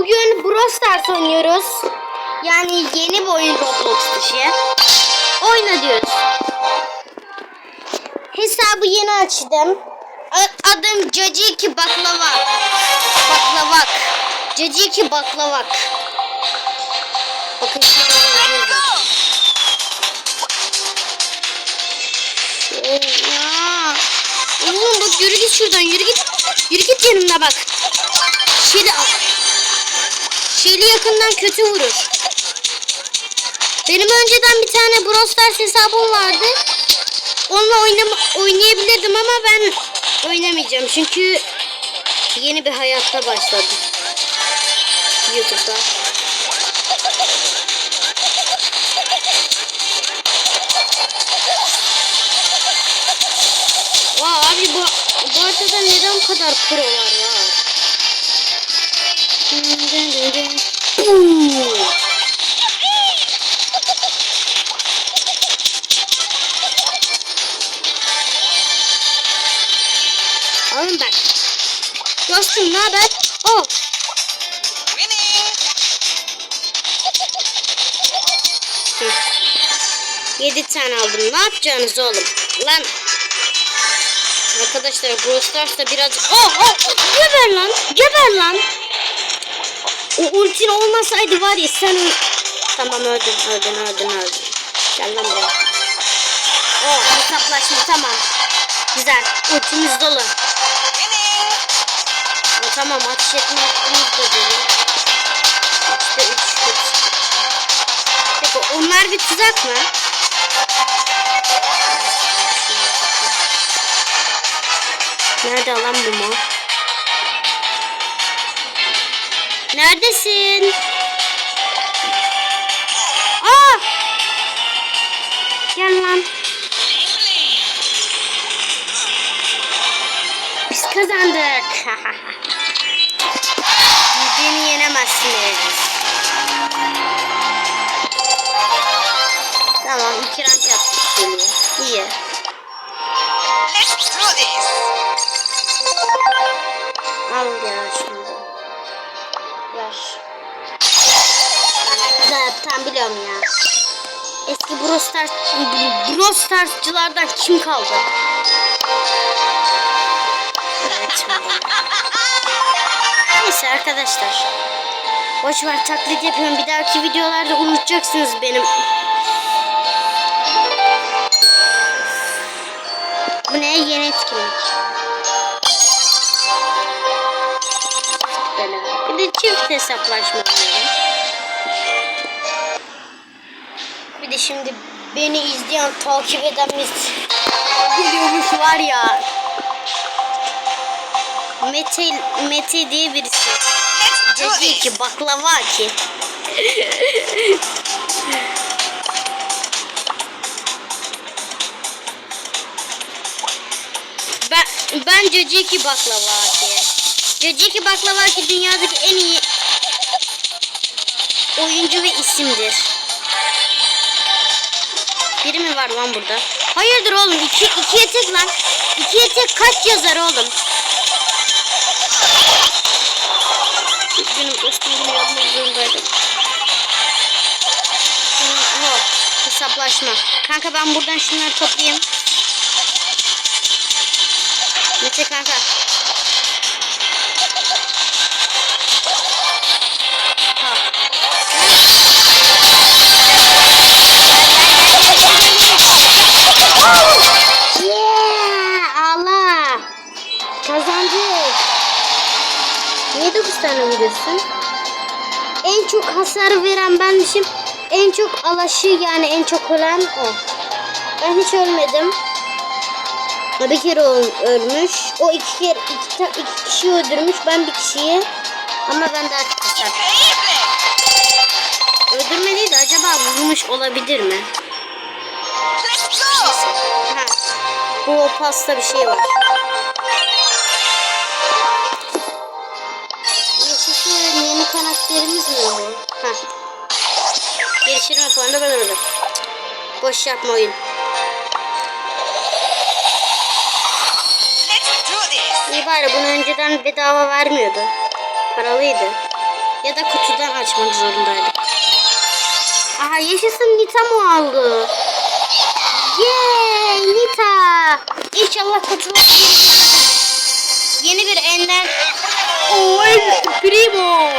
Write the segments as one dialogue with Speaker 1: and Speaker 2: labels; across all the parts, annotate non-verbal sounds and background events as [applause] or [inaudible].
Speaker 1: Bugün Brawl Stars oynuyoruz. Yani yeni bir oyun Roblox dışı. Oyna diyoruz. Hesabı yeni açtım. Adım Caciki Baklava. Baklavak. Caciki Baklavak. Bakın şurada. Şey ya. Oğlum bak yürü git şuradan yürü git. Yürü git yanımda bak. Şeli al. Şeli yakından kötü vurur. Benim önceden bir tane Brawl hesabım vardı. Onunla oynama, oynayabilirdim ama ben oynamayacağım. Çünkü yeni bir hayatta başladım. YouTube'da. Vay abi bu, bu haritada neden bu kadar prolar var? Boom. Alın bak. Dostum ne haber? Oh. Yedi tane aldım. Ne yapacaksınız oğlum? Lan. Arkadaşlar Brawl Stars'ta birazcık... Oh oh! Geber lan! Geber lan! O ultin olmasaydı var ya sen... Tamam öldün öldün öldün öldün. Gel lan buraya. Oh hesaplaşma tamam. Güzel. Ultimiz dolu. O tamam ateş etme hakkımız da dolu. Üçte üç. üç. Peki onlar bir tuzak mı? Nerede lan bu mu? Neredesin? Aa! Gel lan. Biz kazandık. [laughs] Beni yenemezsiniz. Tamam iki rank yaptık. İyi.
Speaker 2: Let's do this.
Speaker 1: Al ya şimdi. Tam biliyorum ya. Eski Brawl Stars, kim kaldı? Evet. Neyse arkadaşlar. Boş ver taklit yapıyorum. Bir dahaki videolarda unutacaksınız benim. Bu ne? Yeni etkinlik. Bir de çift hesaplaşma oynuyorum. De şimdi beni izleyen, takip eden mis geliyormuş var ya. Mete, Mete diye birisi. Dedi [laughs] ki baklava ki. ben ben Caciki baklava ki. Caciki baklava ki dünyadaki en iyi oyuncu ve isimdir. Biri mi var lan burada? Hayırdır oğlum? İki, ikiye tek lan. İkiye tek kaç yazar oğlum? Benim dostum bunu yapmak zorundaydım. Oh, hesaplaşma. Kanka ben buradan şunları toplayayım. Mete kanka. En çok hasar veren benmişim. En çok alaşı yani en çok ölen o. Ben hiç ölmedim. Bir kere öl- ölmüş. O iki kere iki, iki kişi öldürmüş. Ben bir kişiyi. Ama ben daha çok hasar.
Speaker 2: Increíble.
Speaker 1: Öldürmediydi acaba vurmuş olabilir mi? Ha. Bu pasta bir şey var. 120 puan da ben. Boş yapma oyun. İyi bari bunu önceden bedava vermiyordu. Paralıydı. Ya da kutudan açmak zorundaydı. Aha yaşasın Nita mı aldı? Yay Nita. İnşallah kutular Yeni bir ender. Oh El Primo.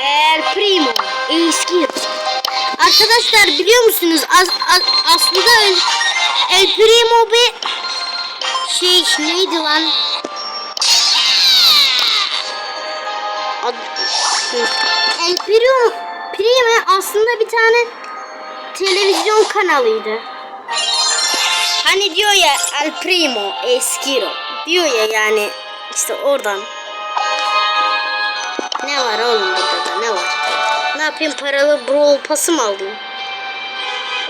Speaker 1: El Primo. Eski. Arkadaşlar biliyor musunuz? Az, az- aslında El, El Primo bir şey neydi lan? Ad, El Primo, Primo aslında bir tane televizyon kanalıydı. Hani diyor ya El Primo Eskiro diyor ya yani işte oradan. Ne var oğlum yapayım paralı brawl pası mı alayım?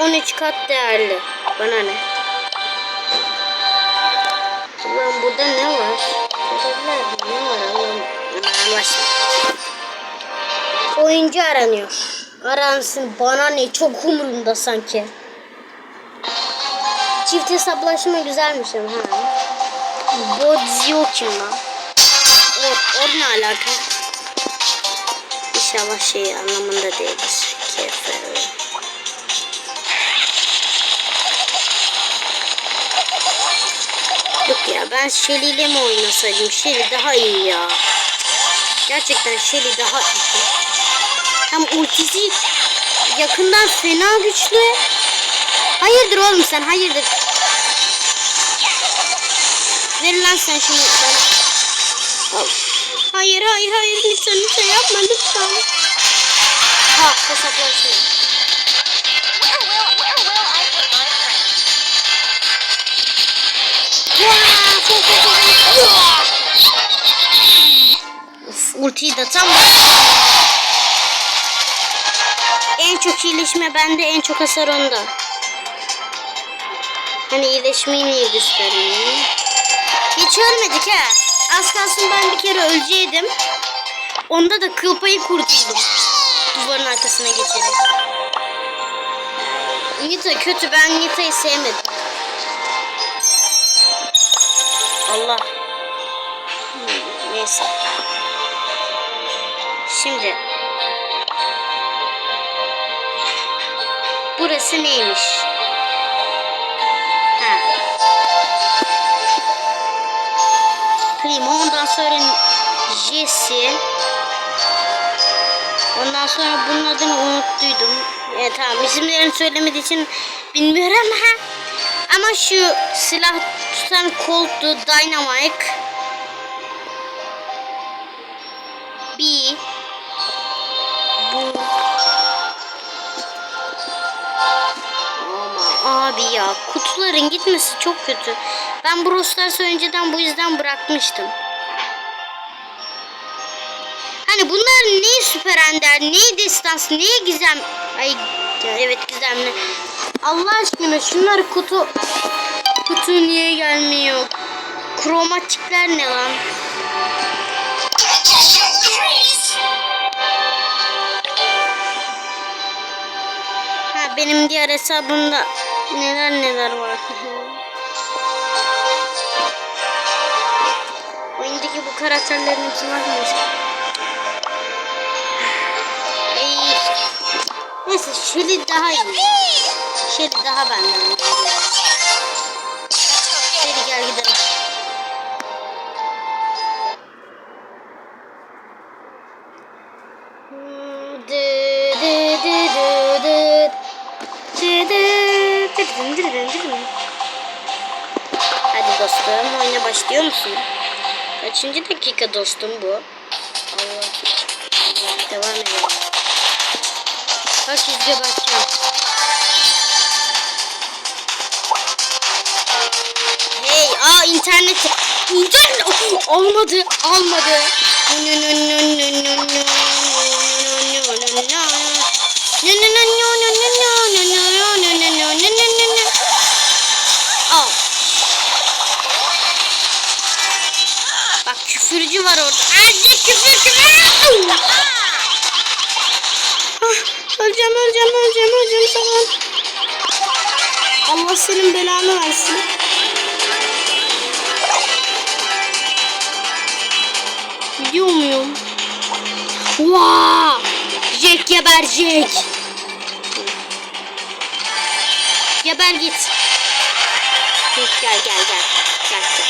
Speaker 1: 13 kat değerli. Bana ne? Ulan burada ne var? Ne var Allah'ım? Allah Oyuncu aranıyor. Aransın bana ne çok umurumda sanki. Çift hesaplaşma güzelmiş ama ha. Bodzio kim lan? Or, or ne alaka? İnşallah şey anlamında değildir. Kefer. Yok ya ben Shelly ile mi oynasaydım? Shelly daha iyi ya. Gerçekten Shelly daha iyi. Hem ultisi yakından fena güçlü. Hayırdır oğlum sen hayırdır. Ver lan sen şunu. Hayır hayır hayır lütfen lütfen yapma lütfen. Ha hesaplaşma. Uf, ultiyi de tam En çok iyileşme bende, en çok hasar onda. Hani iyileşmeyi niye göstermiyor? Hiç ölmedik ha. Az kalsın ben bir kere öleceğim. Onda da kıl payı kurtuldum. Duvarın arkasına geçerek. Nita kötü. Ben Nita'yı sevmedim. Allah. Hmm, neyse. Şimdi. Burası neymiş? Primo ondan sonra Jesse. Ondan sonra bunun adını unuttuydum. E, tamam isimlerini söylemediği için bilmiyorum ha. Ama şu silah tutan Colt'tu Dynamite. Bir. Abi ya kutuların gitmesi çok kötü. Ben Brawl Stars'ı önceden bu yüzden bırakmıştım. Hani bunlar neyi süper ender, neyi destans, neyi gizem... Ay evet gizemli. Allah aşkına şunlar kutu... Kutu niye gelmiyor? Kromatikler ne lan? Ha benim diğer hesabımda neler neler var. Oyundaki bu karakterlerin hepsi var mı? Ay. Neyse Shelly daha iyi. Shelly daha benden. Dı dı dı dı. Hadi dostum oyuna başlıyor musun? Kaçıncı dakika dostum bu? Allah. Allah devam edelim. Kaç yüzde bakacağım. Hey aa internet. İnternet Oh, olmadı almadı. Al. Öleceğim öleceğim tamam. Allah senin belanı versin. Gidiyor muyum? Vaa! Jack geber Jack. Geber git. Gel gel gel. Gel gel.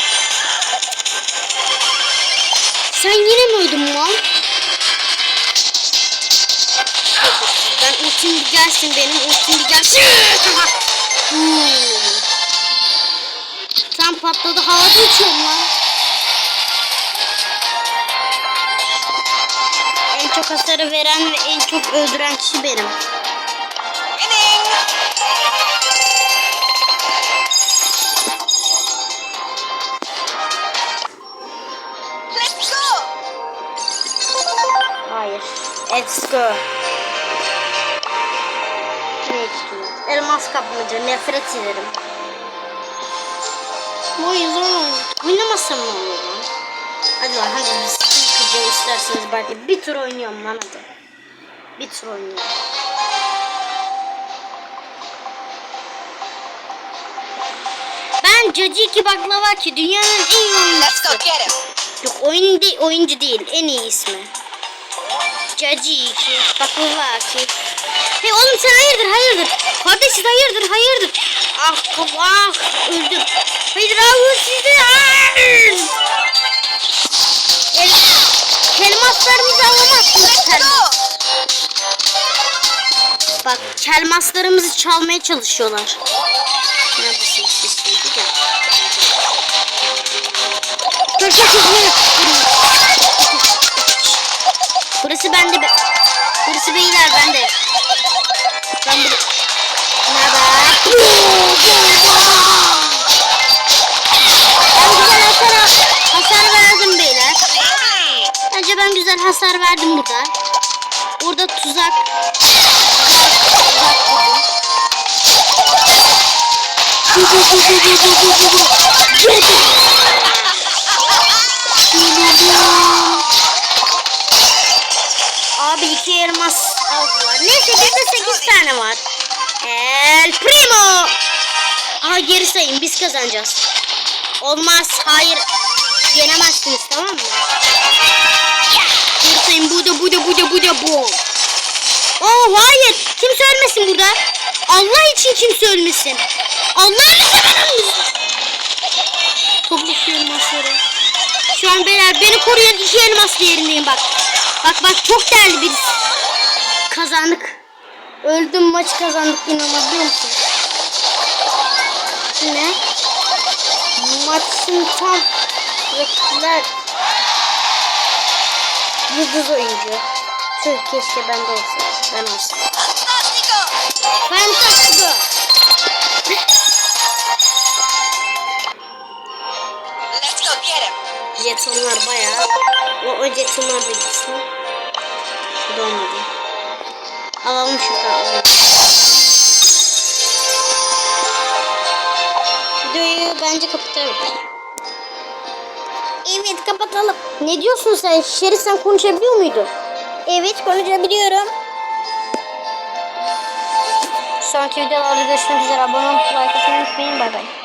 Speaker 1: Sen yine mi öldün lan? Gelsin benim ultim bir gelsin. Hmm. Tam patladı havada uçuyorum lan. En çok hasarı veren ve en çok öldüren kişi benim.
Speaker 2: Let's go!
Speaker 1: Hayır. Let's go. Elmas kapmaca. Nefret ederim. Bu oyun zor oyun. Oynamasam ne olur lan? Hadi lan hadi biz sıkıcı isterseniz belki bir tur oynuyorum lan hadi. Bir tur oynuyorum. Ben Caciki Baklava ki dünyanın en iyi
Speaker 2: Let's go
Speaker 1: oyuncusu.
Speaker 2: get him!
Speaker 1: Yok oyun değil, oyuncu değil. En iyi ismi. Caciki Baklava ki. Hey oğlum sen hayırdır hayırdır. Kardeşim hayırdır hayırdır. Ah ah öldüm. Hayır abi sizi. El, elmaslarımızı alamazsınız
Speaker 2: Let's
Speaker 1: sen.
Speaker 2: go!
Speaker 1: Bak kelmaslarımızı çalmaya çalışıyorlar. Neredesin siz şimdi gel. Gel gel. Burası bende be. Burası beyler bende. Hasar verdim burada. Burada tuzak. Abi iki elmas aldılar. Neyse bizde sekiz tane var. El Primo. Aha geri sayın biz kazanacağız. Olmaz hayır. Yenemezsiniz tamam mı? Geri sayın bu da bu da bu. Oh hayır. Kimse ölmesin burada. Allah için kimse ölmesin. Allah'ını seversen. Toplu elmasları. Şu an beyler beni koruyan iki elmas yerindeyim bak. Bak bak çok değerli bir kazandık. Öldüm maç kazandık inanabiliyor musun? Ne? Maçın tam rakipler yıldız oyuncu. Tüh keşke ben de olsaydım. Ben olsam.
Speaker 2: Fantastico!
Speaker 1: Fantastico.
Speaker 2: Let's go get him!
Speaker 1: Jetonlar bayağı. O, o jetonlar da gitsin. Bu da olmadı. Alalım şuradan. Videoyu bence kapatalım. Evet kapatalım. Ne diyorsun sen? Şerif sen konuşabiliyor muydun? Evet konuşabiliyorum. Sonraki videolarda görüşmek üzere. Abone olmayı, like atmayı unutmayın. Bay bay.